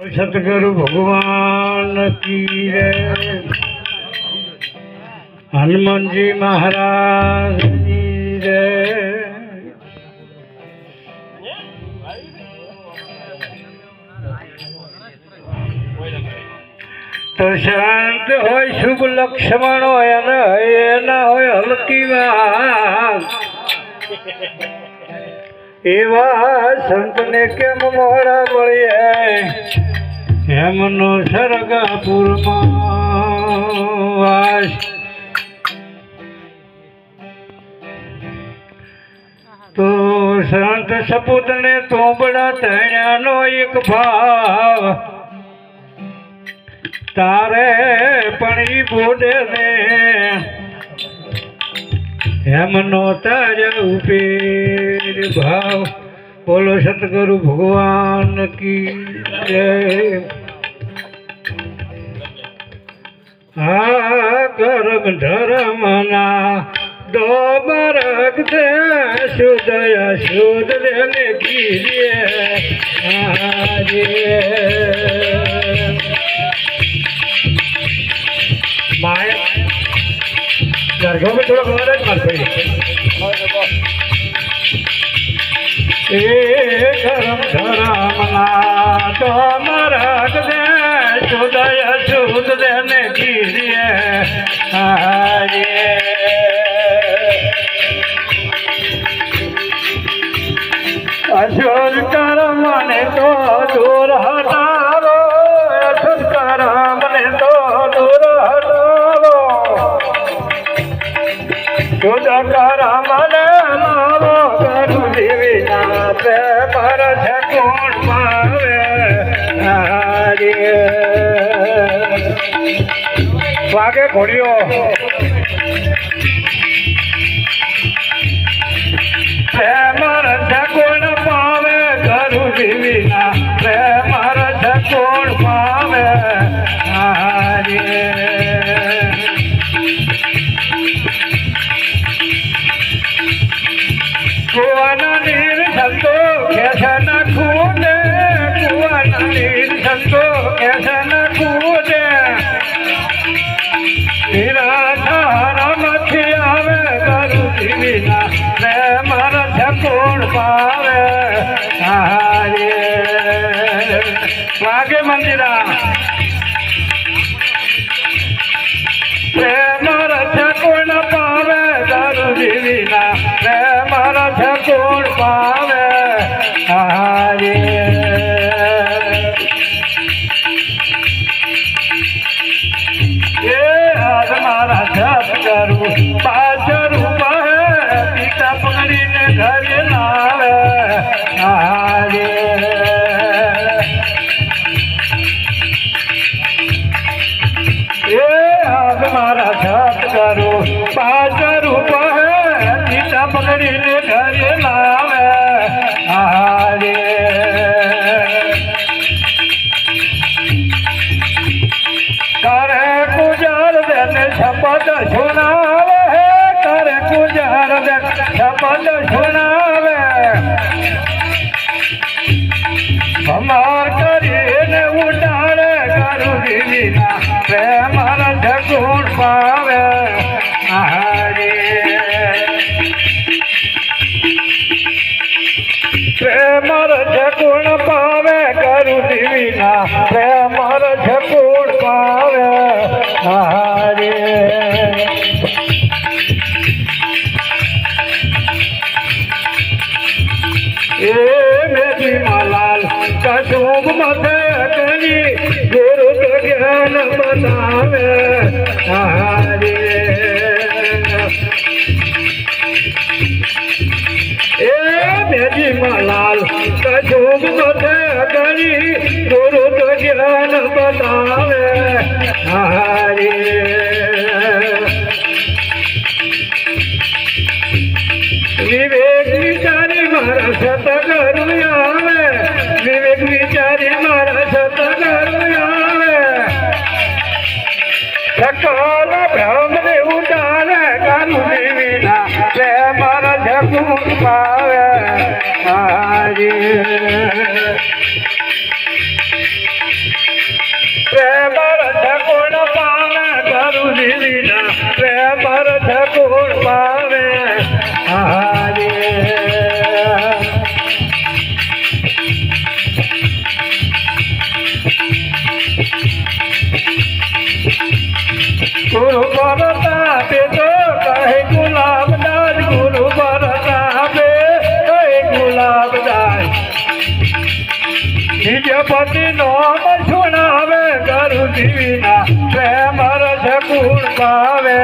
સતગુરુ ભગવાન કી જય હનુમાનજી મહારાજ કી જય તો શાંત હોય શુભ લક્ષ્મણ હોય અને એના હોય હલકી વાત એવા સંતને કેમ મોડા મળીએ? એમનો સરગાપુરમાં વાસ તો સંત સપૂતને તોબડા તણ્યાનો એક ભાવ. તારે પણ ઈ બોડે ને. એમનો તાજ ઉપેર ભાવ. બોલો સતગુરુ ભગવાન કી જય. આ કરમ ધર્મના ડોબરક દે શુદય શુદ ને ગીરે આજે ગરગોમાં થોડો ખબર જ મારતો એ ધરમ ધરમના તો મરક દે સુદય સુદ દે ને ગીરીએ હારીએ અસુર કર મને તો દૂર હટાવો અસુર કર મને તો દૂર શુદ્ધ કર મને મારો કરું રસ કોણ પાવે વાગે ઘોડીઓ. પાવે. હારે વાગે મંદિરા. શપથ સુનાવે હે કરે ગુજાર દે શપથ સુનાવે અમાર કરીને ઉડાડે કરું દીવીના પ્રેમ પ્રેમ ગુણ પાવે કરું દીવીના પ્રેમ ગુણ પાવે. હારે. એ મેરી માલાલ, કશુંક મથે કરી ગુરુ જ્ઞાન બતાવે હારે. માલાલ કશુંક મથે કરી ગુરુ તો જ્ઞાન બતાવે. હરે. વિવેક વિચારી મારા સતગરુ આવે. વિવેક વિચારી મારા સતગરુ આવે. સકાલ બ્રહ્મ ને ઉડાવે કાનુ દેવીના મારા રસ પાવે હારે પ્રેમ જીવીના પ્રેમ રજ ગુણ પાવે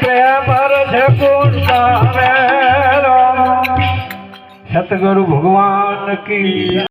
પ્રેમ રજ ગુણ પાવે સતગુરુ ભગવાન કી